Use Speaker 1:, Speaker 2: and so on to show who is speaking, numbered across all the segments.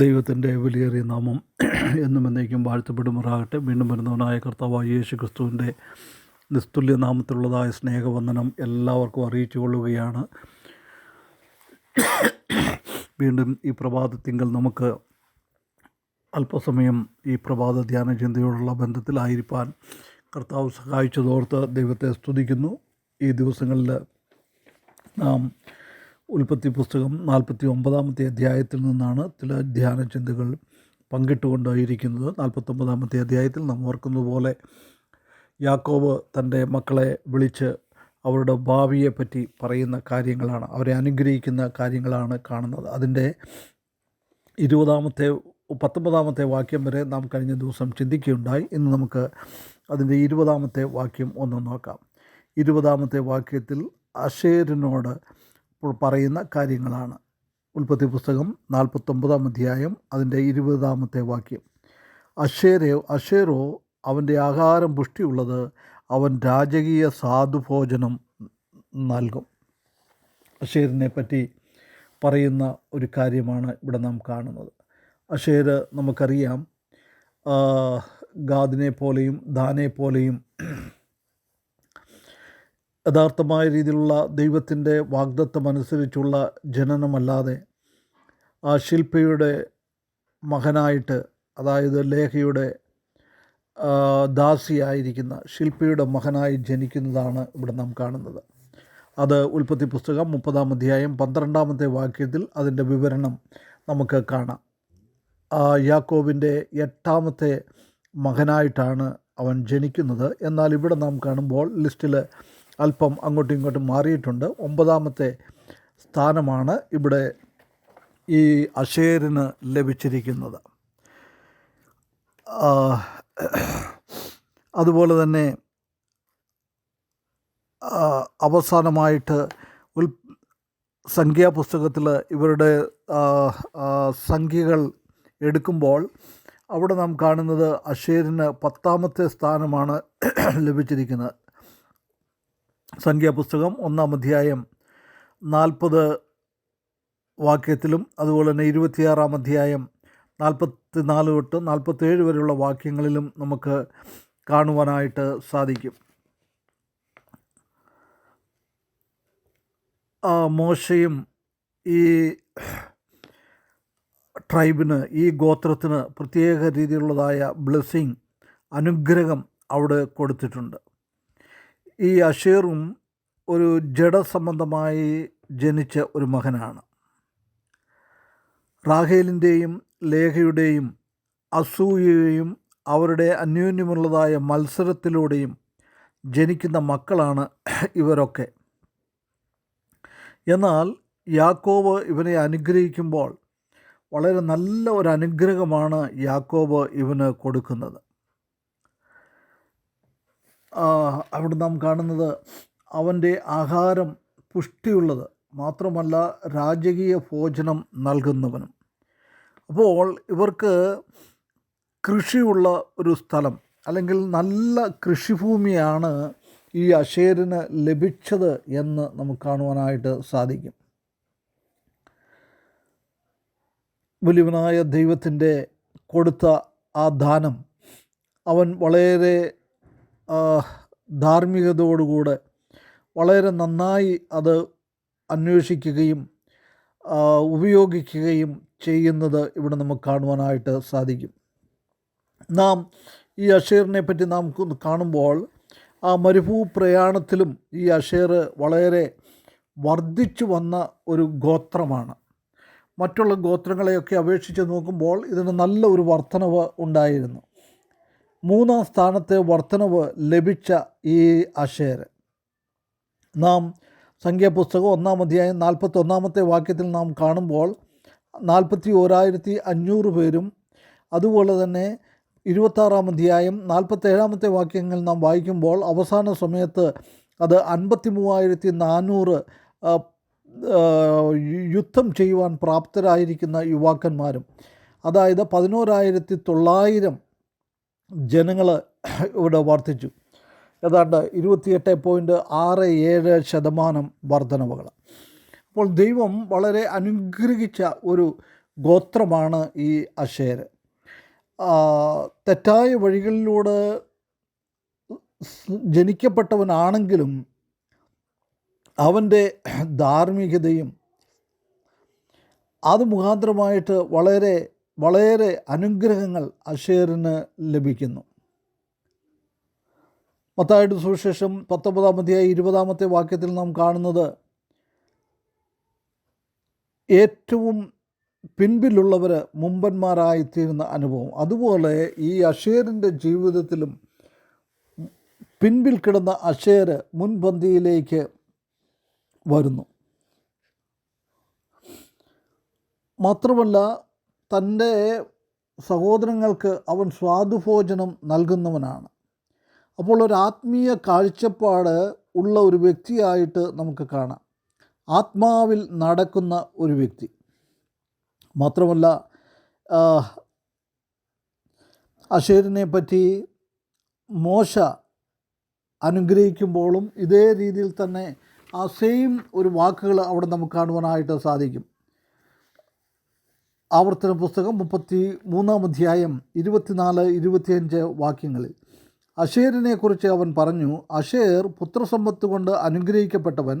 Speaker 1: ദൈവത്തിന്റെ വിലയേറിയ നാമം എന്നും എന്നേക്കും വാഴ്ത്തപ്പെടുമാറാകട്ടെ. വീണ്ടും വരുന്നവനായ കർത്താവായ യേശു ക്രിസ്തുവിന്റെ നിസ്തുല്യ നാമത്തിലുള്ളതായ സ്നേഹവന്ദനം എല്ലാവർക്കും അറിയിച്ചു കൊള്ളുകയാണ് വീണ്ടും ഈ പ്രഭാതത്തിങ്കൽ നമുക്ക് അല്പസമയം ഈ പ്രഭാത ധ്യാന ചിന്തയോടുള്ള ബന്ധത്തിലായിരിക്കാൻ കർത്താവ് സഹായിച്ചതോർത്ത് ദൈവത്തെ സ്തുതിക്കുന്നു. ഈ ദിവസങ്ങളിൽ നാം ഉൽപ്പത്തി പുസ്തകം നാൽപ്പത്തി ഒമ്പതാമത്തെ അധ്യായത്തിൽ നിന്നാണ് ചില ധ്യാന ചിന്തകൾ പങ്കിട്ടുകൊണ്ടായിരിക്കുന്നത് നാൽപ്പത്തൊമ്പതാമത്തെ അധ്യായത്തിൽ നാം ഓർക്കുന്നത് പോലെ യാക്കോബ് തന്റെ മക്കളെ വിളിച്ച് അവരുടെ ഭാവിയെപ്പറ്റി പറയുന്ന കാര്യങ്ങളാണ്. അവരെ അനുഗ്രഹിക്കുന്ന കാര്യങ്ങളാണ് കാണുന്നത്. അതിന്റെ ഇരുപതാമത്തെ പത്തൊമ്പതാമത്തെ വാക്യം വരെ നാം കഴിഞ്ഞ ദിവസം ചിന്തിക്കുകയുണ്ടായി. ഇന്ന് നമുക്ക് അതിന്റെ ഇരുപതാമത്തെ വാക്യം ഒന്ന് നോക്കാം. ഇരുപതാമത്തെ വാക്യത്തിൽ അഷേരിനോട് പറയുന്ന കാര്യങ്ങളാണ്. ഉൽപ്പത്തി പുസ്തകം നാൽപ്പത്തൊമ്പതാം അധ്യായം അതിന്റെ ഇരുപതാമത്തെ വാക്യം. അഷേരോ അഷേറോ അവന്റെ ആഹാരം പുഷ്ടിയുള്ളത് അവൻ രാജകീയ സാധുഭോജനം നൽകും. അഷേരിനെ പറ്റി പറയുന്ന ഒരു കാര്യമാണ് ഇവിടെ നാം കാണുന്നത്. അഷേർ നമുക്കറിയാം ഗാദിനെ പോലെയും ദാനെ പോലെയും യഥാർത്ഥമായ രീതിയിലുള്ള ദൈവത്തിന്റെ വാഗ്ദത്വം അനുസരിച്ചുള്ള ജനനമല്ലാതെ ആ ശില്പിയുടെ മകനായിട്ട് അതായത് ലേഖയുടെ ദാസിയായിരിക്കുന്ന ശില്പിയുടെ മകനായി ജനിക്കുന്നതാണ് ഇവിടെ നാം കാണുന്നത്. അത് ഉൽപ്പത്തി പുസ്തകം മുപ്പതാം അധ്യായം പന്ത്രണ്ടാമത്തെ വാക്യത്തിൽ അതിന്റെ വിവരണം നമുക്ക് കാണാം. യാക്കോബിന്റെ എട്ടാമത്തെ മകനായിട്ടാണ് അവൻ ജനിക്കുന്നത്. എന്നാൽ ഇവിടെ നാം കാണുമ്പോൾ ലിസ്റ്റിൽ അല്പം അങ്ങോട്ടും ഇങ്ങോട്ടും മാറിയിട്ടുണ്ട്. ഒമ്പതാമത്തെ സ്ഥാനമാണ് ഇവിടെ ഈ അഷേരിന് ലഭിച്ചിരിക്കുന്നത്. അതുപോലെ തന്നെ അവസാനമായിട്ട് ഉൽ സംഖ്യാപുസ്തകത്തിൽ ഇവരുടെ സംഖ്യകൾ എടുക്കുമ്പോൾ അവിടെ നാം കാണുന്നത് അഷേരിന് പത്താമത്തെ സ്ഥാനമാണ് ലഭിച്ചിരിക്കുന്നത്. സംഖ്യാപുസ്തകം ഒന്നാം അധ്യായം നാൽപ്പത് വാക്യത്തിലും അതുപോലെ തന്നെ ഇരുപത്തിയാറാം അധ്യായം നാൽപ്പത്തി നാല് തൊട്ട് നാൽപ്പത്തേഴ് വരെയുള്ള വാക്യങ്ങളിലും നമുക്ക് കാണുവാനായിട്ട് സാധിക്കും. മോശയും ഈ ട്രൈബിന് ഈ ഗോത്രത്തിന് പ്രത്യേക രീതിയിലുള്ളതായ ബ്ലെസ്സിങ് അനുഗ്രഹം അവിടെ കൊടുത്തിട്ടുണ്ട്. ഈ അഷീറും ഒരു ജഡസംബന്ധമായി ജനിച്ച ഒരു മകനാണ്. റാഹേലിന്റെയും ലേഖയുടെയും അസൂയയും അവരുടെ അന്യോന്യമുള്ളതായ മത്സരത്തിലൂടെയും ജനിക്കുന്ന മക്കളാണ് ഇവരൊക്കെ. എന്നാൽ യാക്കോബ് ഇവനെ അനുഗ്രഹിക്കുമ്പോൾ വളരെ നല്ല ഒരു അനുഗ്രഹമാണ് യാക്കോബ് ഇവന് കൊടുക്കുന്നത്. അവിടെ നാം കാണുന്നത് അവന്റെ ആഹാരം പുഷ്ടിയുള്ളത്. മാത്രമല്ല രാജകീയ ഭോജനം നൽകുന്നവനും. അപ്പോൾ ഇവർക്ക് കൃഷിയുള്ള ഒരു സ്ഥലം അല്ലെങ്കിൽ നല്ല കൃഷിഭൂമിയാണ് ഈ അഷേരിന് ലഭിച്ചത് എന്ന് നമുക്ക് കാണുവാനായിട്ട് സാധിക്കും. വലിയവനായ ദൈവത്തിന്റെ കൊടുത്ത ആ ദാനം അവൻ വളരെ ധാർമ്മികതയോടുകൂടെ വളരെ നന്നായി അത് അന്വേഷിക്കുകയും ഉപയോഗിക്കുകയും ചെയ്യുന്നത് ഇവിടെ നമുക്ക് കാണുവാനായിട്ട് സാധിക്കും. നാം ഈ അഷേറിനെ പറ്റി നാം കാണുമ്പോൾ ആ മരുഭൂ പ്രയാണത്തിലും ഈ അഷേർ വളരെ വർദ്ധിച്ചു വന്ന ഒരു ഗോത്രമാണ്. മറ്റുള്ള ഗോത്രങ്ങളെയൊക്കെ അപേക്ഷിച്ച് നോക്കുമ്പോൾ ഇതിന് നല്ല ഒരു വർധനവ് ഉണ്ടായിരുന്നു. മൂന്നാം സ്ഥാനത്തെ വർധനവ് ലഭിച്ച ഈ അഷേർ നാം സംഖ്യാപുസ്തകം ഒന്നാം അധ്യായം നാൽപ്പത്തി ഒന്നാമത്തെ വാക്യത്തിൽ നാം കാണുമ്പോൾ നാൽപ്പത്തി ഓരായിരത്തി അഞ്ഞൂറ് പേരും അതുപോലെ തന്നെ ഇരുപത്താറാം അധ്യായം നാൽപ്പത്തേഴാമത്തെ വാക്യങ്ങൾ നാം വായിക്കുമ്പോൾ അവസാന സമയത്ത് അത് അൻപത്തി മൂവായിരത്തി നാനൂറ് യുദ്ധം ചെയ്യുവാൻ പ്രാപ്തരായിരിക്കുന്ന യുവാക്കന്മാരും. അതായത് പതിനോരായിരത്തി തൊള്ളായിരം ജനങ്ങൾ ഇവിടെ വർദ്ധിച്ചു. ഏതാണ്ട് ഇരുപത്തിയെട്ട് പോയിന്റ് ആറ് ഏഴ് ശതമാനം വർധനവുകൾ. അപ്പോൾ ദൈവം വളരെ അനുഗ്രഹിച്ച ഒരു ഗോത്രമാണ് ഈ അഷേർ തെറ്റായ വഴികളിലൂടെ ജനിക്കപ്പെട്ടവനാണെങ്കിലും അവന്റെ ധാർമ്മികതയും അത് മുഖാന്തരമായിട്ട് വളരെ വളരെ അനുഗ്രഹങ്ങൾ അഷേറിന് ലഭിക്കുന്നു. മത്തായുടെ സുവിശേഷം പത്തൊമ്പതാമത്തെയായി ഇരുപതാമത്തെ വാക്യത്തിൽ നാം കാണുന്നത് ഏറ്റവും പിൻപിലുള്ളവർ മുമ്പന്മാരായിത്തീരുന്ന അനുഭവം. അതുപോലെ ഈ അഷേറിന്റെ ജീവിതത്തിലും പിൻപിൽ കിടന്ന അഷേർ മുൻപന്തിയിലേക്ക് വരുന്നു. മാത്രമല്ല തന്റെ സഹോദരങ്ങൾക്ക് അവൻ സ്വാദുഭോജനം നൽകുന്നവനാണ്. അപ്പോൾ ഒരു ആത്മീയ കാഴ്ചപ്പാട് ഉള്ള ഒരു വ്യക്തിയായിട്ട് നമുക്ക് കാണാം. ആത്മാവിൽ നടക്കുന്ന ഒരു വ്യക്തി. മാത്രമല്ല അഷേരിനെ പറ്റി മോശ അനുഗ്രഹിക്കുമ്പോഴും ഇതേ രീതിയിൽ തന്നെ ആ സെയിം ഒരു വാക്കുകൾ അവിടെ നമുക്ക് കാണുവാനായിട്ട് സാധിക്കും. ആവർത്തന പുസ്തകം മുപ്പത്തി മൂന്നാം അധ്യായം ഇരുപത്തിനാല് ഇരുപത്തിയഞ്ച് വാക്യങ്ങളിൽ അഷേറിനെ കുറിച്ച് അവൻ പറഞ്ഞു അഷേർ പുത്രസമ്പത്ത് കൊണ്ട് അനുഗ്രഹിക്കപ്പെട്ടവൻ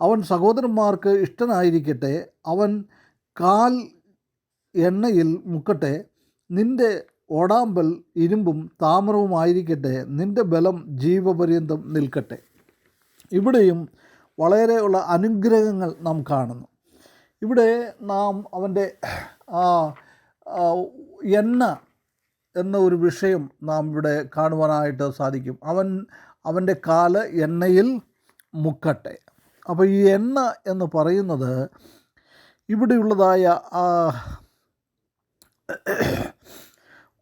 Speaker 1: അവൻ സഹോദരന്മാർക്ക് ഇഷ്ടനായിരിക്കട്ടെ അവൻ കാൽ എണ്ണയിൽ മുക്കട്ടെ നിന്റെ ഓടാമ്പൽ ഇരുമ്പും താമരവുമായിരിക്കട്ടെ നിന്റെ ബലം ജീവപര്യന്തം നിൽക്കട്ടെ. ഇവിടെയും വളരെയുള്ള അനുഗ്രഹങ്ങൾ നാം കാണുന്നു. ഇവിടെ നാം അവന്റെ എണ്ണ എന്ന ഒരു വിഷയം നാം ഇവിടെ കാണുവാനായിട്ട് സാധിക്കും. അവൻ അവന്റെ കാൽ എണ്ണയിൽ മുക്കട്ടെ. അപ്പോൾ ഈ എണ്ണ എന്ന് പറയുന്നത് ഇവിടെയുള്ളതായ ആ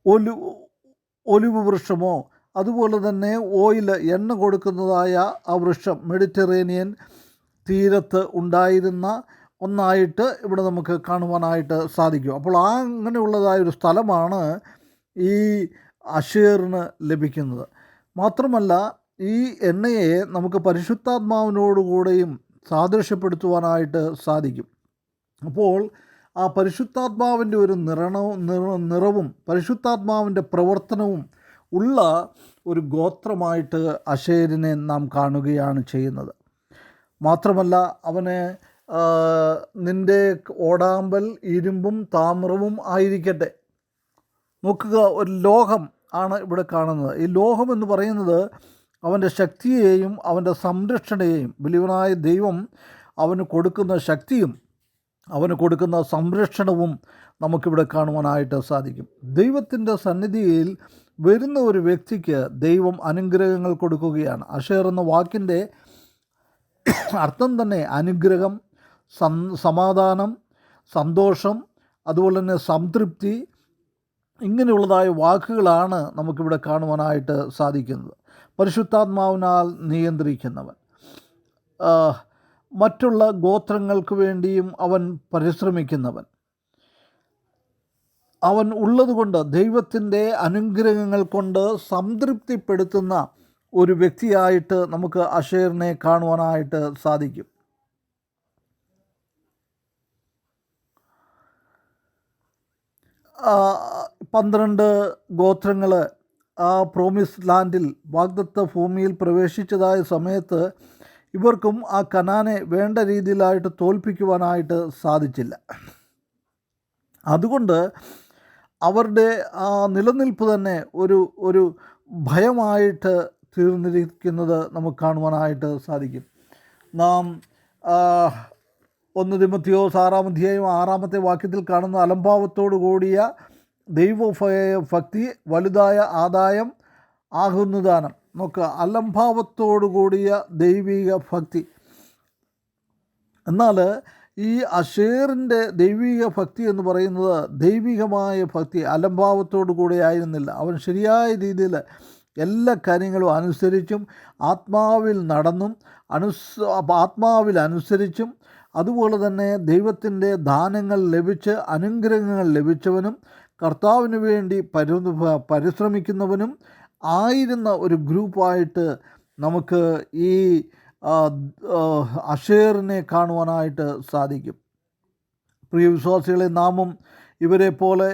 Speaker 1: ഒലു ഒലിവ് വൃക്ഷമോ അതുപോലെ തന്നെ ഓയിൽ എണ്ണ കൊടുക്കുന്നതായ ആ വൃക്ഷം മെഡിറ്ററേനിയൻ തീരത്ത് ഉണ്ടായിരുന്ന ഒന്നായിട്ട് ഇവിടെ നമുക്ക് കാണുവാനായിട്ട് സാധിക്കും. അപ്പോൾ ആ അങ്ങനെയുള്ളതായ ഒരു സ്ഥലമാണ് ഈ അഷേറിന് ലഭിക്കുന്നത്. മാത്രമല്ല ഈ എണ്ണയെ നമുക്ക് പരിശുദ്ധാത്മാവിനോടുകൂടെയും സാദൃശ്യപ്പെടുത്തുവാനായിട്ട് സാധിക്കും. അപ്പോൾ ആ പരിശുദ്ധാത്മാവിന്റെ ഒരു നിറണവും നിറ- നിറവും പരിശുദ്ധാത്മാവിന്റെ പ്രവർത്തനവും ഉള്ള ഒരു ഗോത്രമായിട്ട് അഷേരിനെ നാം കാണുകയാണ് ചെയ്യുന്നത്. മാത്രമല്ല അവന് നിന്റെ ഓടാമ്പൽ ഇരുമ്പും താമ്രവും ആയിരിക്കട്ടെ. നോക്കുക ഒരു ലോഹം ആണ് ഇവിടെ കാണുന്നത്. ഈ ലോഹം എന്ന് പറയുന്നത് അവന്റെ ശക്തിയെയും അവന്റെ സംരക്ഷണയെയും ബലിവനായ ദൈവം അവന് കൊടുക്കുന്ന ശക്തിയും അവന് കൊടുക്കുന്ന സംരക്ഷണവും നമുക്കിവിടെ കാണുവാനായിട്ട് സാധിക്കും. ദൈവത്തിന്റെ സന്നിധിയിൽ വരുന്ന ഒരു വ്യക്തിക്ക് ദൈവം അനുഗ്രഹങ്ങൾ കൊടുക്കുകയാണ്. അഷേർ എന്ന വാക്കിന്റെ അർത്ഥം തന്നെ അനുഗ്രഹം സമാധാനം സന്തോഷം അതുപോലെ തന്നെ സംതൃപ്തി ഇങ്ങനെയുള്ളതായ വാക്കുകളാണ് നമുക്കിവിടെ കാണുവാനായിട്ട് സാധിക്കുന്നത്. പരിശുദ്ധാത്മാവിനാൽ നിയന്ത്രിക്കുന്നവൻ. മറ്റുള്ള ഗോത്രങ്ങൾക്ക് വേണ്ടിയും അവൻ പരിശ്രമിക്കുന്നവൻ. അവൻ ഉള്ളതുകൊണ്ട് ദൈവത്തിന്റെ അനുഗ്രഹങ്ങൾ കൊണ്ട് സംതൃപ്തിപ്പെടുത്തുന്ന ഒരു വ്യക്തിയായിട്ട് നമുക്ക് അഷേറിനെ കാണുവാനായിട്ട് സാധിക്കും ആ, പന്ത്രണ്ട് ഗോത്രങ്ങൾ ആ പ്രോമിസ് ലാൻഡിൽ വാഗ്ദത്ത ഭൂമിയിൽ പ്രവേശിച്ചതായ സമയത്ത് ഇവർക്കും ആ കനാനെ വേണ്ട രീതിയിലായിട്ട് തോൽപ്പിക്കുവാനായിട്ട് സാധിച്ചില്ല. അതുകൊണ്ട് അവരുടെ ആ നിലനിൽപ്പ് തന്നെ ഒരു ഒരു ഭയമായിട്ട് തീർന്നിരിക്കുന്നത് നമുക്ക് കാണുവാനായിട്ട് സാധിക്കും. നാം ഒന്ന് തിമത്തിയോസ് ആറാം അധ്യായം ആറാമത്തെ വാക്യത്തിൽ കാണുന്ന അലംഭാവത്തോടു കൂടിയ ദൈവ ഭക്തി വലുതായ ആദായം ആകുന്നതാണ് നോക്കുക അലംഭാവത്തോടു കൂടിയ ദൈവിക ഭക്തി. എന്നാൽ ഈ അഷേറിന്റെ ദൈവിക ഭക്തി എന്ന് പറയുന്നത് ദൈവികമായ ഭക്തി അലംഭാവത്തോടു കൂടി ആയിരുന്നില്ല. അവൻ ശരിയായ രീതിയിൽ എല്ലാ കാര്യങ്ങളും അനുസരിച്ചും ആത്മാവിൽ നടന്നും അനുസ് ആത്മാവിൽ അനുസരിച്ചും അതുപോലെ തന്നെ ദൈവത്തിന്റെ ദാനങ്ങൾ ലഭിച്ച് അനുഗ്രഹങ്ങൾ ലഭിച്ചവനും കർത്താവിന് വേണ്ടി പരി പരിശ്രമിക്കുന്നവനും ആയിരുന്ന ഒരു ഗ്രൂപ്പായിട്ട് നമുക്ക് ഈ അഷേറിനെ കാണുവാനായിട്ട് സാധിക്കും. പ്രിയ വിശ്വാസികളെ നാമും ഇവരെ പോലെ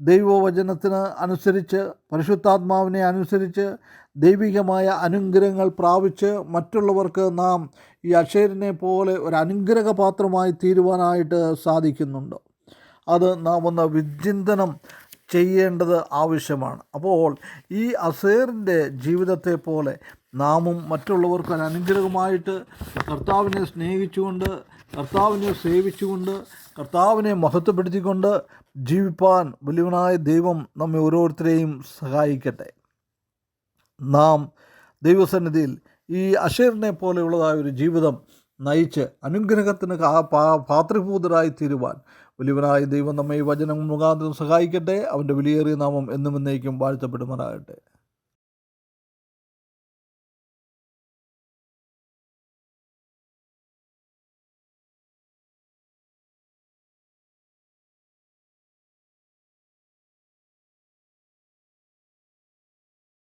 Speaker 1: ദൈവവചനത്തിന് അനുസരിച്ച് പരിശുദ്ധാത്മാവിനെ അനുസരിച്ച് ദൈവികമായ അനുഗ്രഹങ്ങൾ പ്രാപിച്ച് മറ്റുള്ളവർക്ക് നാം ഈ അക്ഷയരിനെ പോലെ ഒരു അനുഗ്രഹ പാത്രമായി തീരുവാനായിട്ട് സാധിക്കുന്നുണ്ട്. അത് നാം ഒന്ന് വിചിന്തനം ചെയ്യേണ്ടത് ആവശ്യമാണ്. അപ്പോൾ ഈ അസേറിന്റെ ജീവിതത്തെ പോലെ നാമും മറ്റുള്ളവർക്ക് ഒരു അനുഗ്രഹമായിട്ട് കർത്താവിനെ സ്നേഹിച്ചുകൊണ്ട് കർത്താവിനെ സേവിച്ചുകൊണ്ട് കർത്താവിനെ മഹത്വപ്പെടുത്തിക്കൊണ്ട് ജീവിപ്പാൻ വലിയവനായ ദൈവം നമ്മെ ഓരോരുത്തരെയും സഹായിക്കട്ടെ. നാം ദൈവസന്നിധിയിൽ ഈ അഷേറിനെ പോലെയുള്ളതായ ഒരു ജീവിതം നയിച്ച് അനുഗ്രഹത്തിന് പാത്രീഭൂതരായി തീരുവാൻ വലിയവനായ ദൈവം നമ്മെ ഈ വചനം മുഖാന്തരം സഹായിക്കട്ടെ. അവന്റെ വിലയേറിയ നാമം എന്നും എന്നേക്കും വാഴ്ത്തപ്പെടുമാറാകട്ടെ.